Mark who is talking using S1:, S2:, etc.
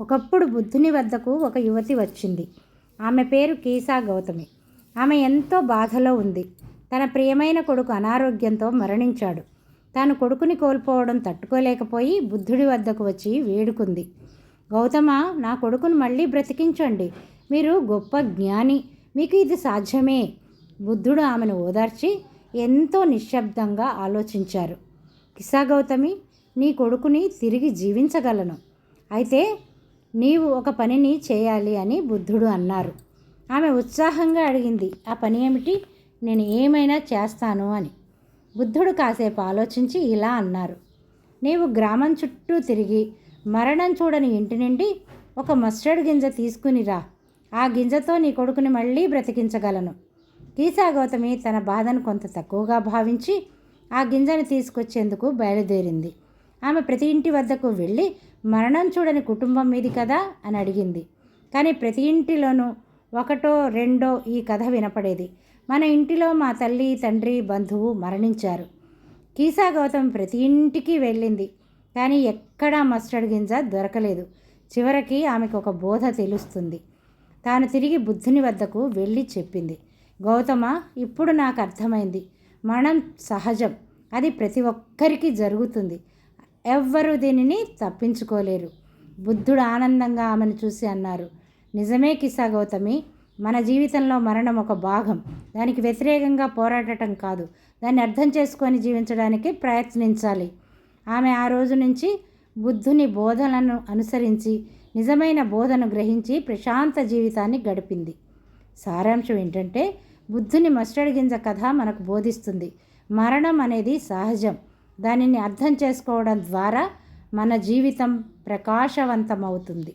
S1: ఒకప్పుడు బుద్ధుని వద్దకు ఒక యువతి వచ్చింది. ఆమె పేరు కీసా గౌతమి. ఆమె ఎంతో బాధలో ఉంది. తన ప్రియమైన కొడుకు అనారోగ్యంతో మరణించాడు. తాను కొడుకుని కోల్పోవడం తట్టుకోలేకపోయి బుద్ధుడి వద్దకు వచ్చి వేడుకుంది. గౌతమ నా కొడుకును మళ్ళీ బ్రతికించండి. మీరు గొప్ప జ్ఞాని. మీకు ఇది సాధ్యమే. బుద్ధుడు ఆమెను ఓదార్చి ఎంతో నిశ్శబ్దంగా ఆలోచించారు. కిసా గౌతమి నీ కొడుకుని తిరిగి జీవించగలను. అయితే నీవు ఒక పనిని చేయాలి అని బుద్ధుడు అన్నారు. ఆమె ఉత్సాహంగా అడిగింది ఆ పని ఏమిటి? నేను ఏమైనా చేస్తాను అని. బుద్ధుడు కాసేపు ఆలోచించి ఇలా అన్నారు నీవు గ్రామం చుట్టూ తిరిగి మరణం చూడని ఇంటి నుండి ఒక మస్టర్డ్ గింజ తీసుకుని రా. ఆ గింజతో నీ కొడుకుని మళ్ళీ బ్రతికించగలను. కీసా గౌతమి తన బాధను కొంత తక్కువగా భావించి ఆ గింజను తీసుకొచ్చేందుకు బయలుదేరింది. ఆమె ప్రతి ఇంటి వద్దకు వెళ్ళి మరణం చూడని కుటుంబం మీది కదా? అని అడిగింది. కానీ ప్రతి ఇంటిలోనూ ఒకటో రెండో ఈ కథ వినపడేది. మన ఇంటిలో మా తల్లి తండ్రి బంధువు మరణించారు. కీసా గౌతమ్ ప్రతి ఇంటికి వెళ్ళింది కానీ ఎక్కడా మస్టర్డ్ గింజ దొరకలేదు. చివరికి ఆమెకు ఒక బోధ తెలుస్తుంది. తాను తిరిగి బుద్ధుని వద్దకు వెళ్ళి చెప్పింది గౌతమ ఇప్పుడు నాకు అర్థమైంది. మరణం సహజం. అది ప్రతి ఒక్కరికి జరుగుతుంది. ఎవ్వరూ దీనిని తప్పించుకోలేరు. బుద్ధుడు ఆనందంగా ఆమెను చూసి అన్నారు నిజమే కిసా గౌతమి మన జీవితంలో మరణం ఒక భాగం. దానికి వ్యతిరేకంగా పోరాడటం కాదు. దాన్ని అర్థం చేసుకొని జీవించడానికి ప్రయత్నించాలి. ఆమె ఆ రోజు నుంచి బుద్ధుని బోధనలను అనుసరించి నిజమైన బోధను గ్రహించి ప్రశాంత జీవితాన్ని గడిపింది. సారాంశం ఏంటంటే బుద్ధుని మస్టర్డ్ గింజ కథ మనకు బోధిస్తుంది. మరణం అనేది సహజం. దానిని అర్థం చేసుకోవడం ద్వారా మన జీవితం ప్రకాశవంతమవుతుంది.